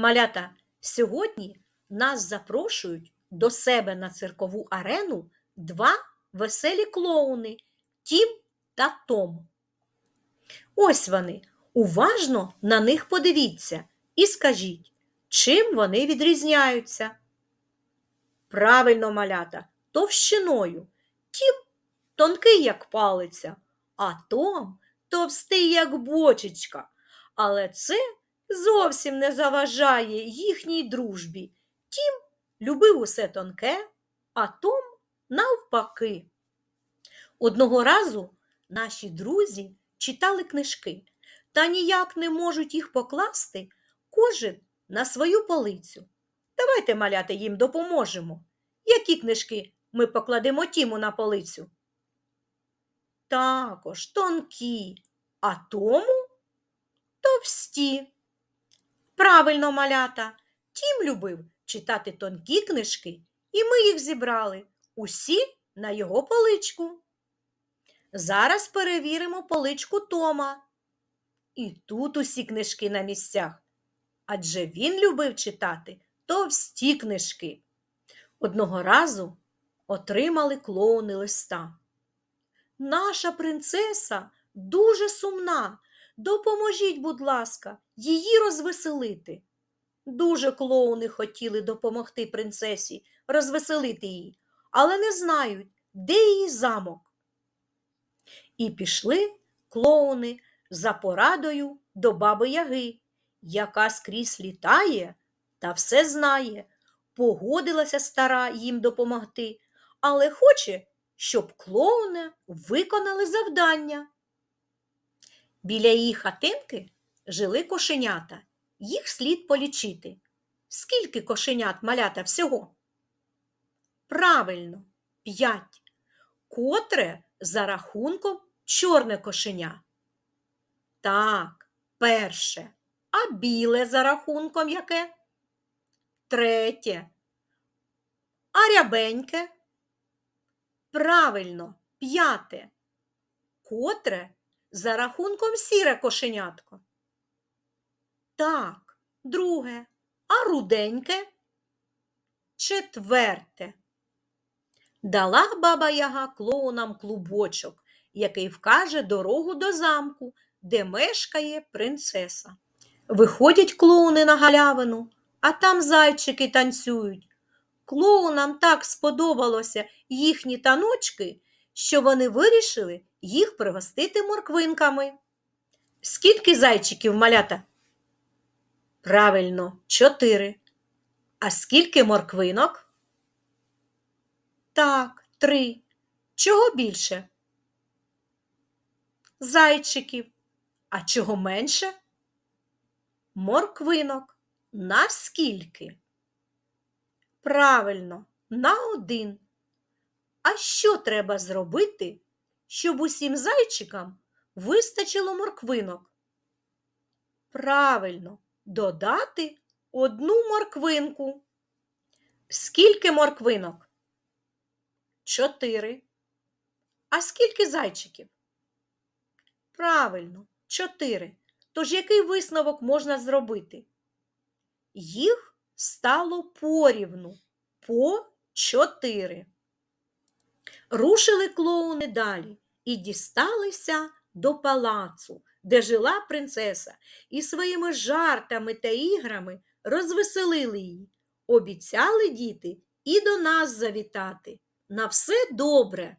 Малята, сьогодні нас запрошують до себе на циркову арену два веселі клоуни Тім та Том. Ось вони. Уважно на них подивіться і скажіть, чим вони відрізняються. Правильно, малята, товщиною. Тім тонкий, як палиця, а Том товстий, як бочечка. Але це зовсім не заважає їхній дружбі. Тім любив усе тонке, а Том навпаки. Одного разу наші друзі читали книжки та ніяк не можуть їх покласти кожен на свою полицю. Давайте, маляти, їм допоможемо. Які книжки ми покладемо Тіму на полицю? Також тонкі, а тому товсті. Правильно, малята, Тім любив читати тонкі книжки, і ми їх зібрали усі на його поличку. Зараз перевіримо поличку Тома. І тут усі книжки на місцях, адже він любив читати товсті книжки. Одного разу отримали клоуни листа. Наша принцеса дуже сумна. Допоможіть, будь ласка, її розвеселити. Дуже клоуни хотіли допомогти принцесі розвеселити її, але не знають, де її замок. І пішли клоуни за порадою до баби Яги, яка скрізь літає та все знає. Погодилася стара їм допомогти, але хоче, щоб клоуни виконали завдання. Біля її хатинки жили кошенята. Їх слід полічити. Скільки кошенят малята всього? Правильно, п'ять. Котре за рахунком чорне кошеня. Так, перше. А біле за рахунком яке? Третє. А рябеньке? Правильно, п'яте. Котре за рахунком сіре кошенятко? Так, друге. А руденьке? Четверте. Дала баба Яга клоунам клубочок, який вкаже дорогу до замку, де мешкає принцеса. Виходять клоуни на галявину, а там зайчики танцюють. Клоунам так сподобалося їхні таночки, що вони вирішили їх пригостити морквинками. Скільки зайчиків малята? Правильно, чотири. А скільки морквинок? Так, три. Чого більше? Зайчиків. А чого менше? Морквинок. На скільки? Правильно, на один. А що треба зробити, щоб усім зайчикам вистачило морквинок? Правильно, додати одну морквинку. Скільки морквинок? Чотири. А скільки зайчиків? Правильно, чотири. Тож який висновок можна зробити? Їх стало порівну по чотири. Рушили клоуни далі і дісталися до палацу, де жила принцеса, і своїми жартами та іграми розвеселили її. Обіцяли діти і до нас завітати. На все добре.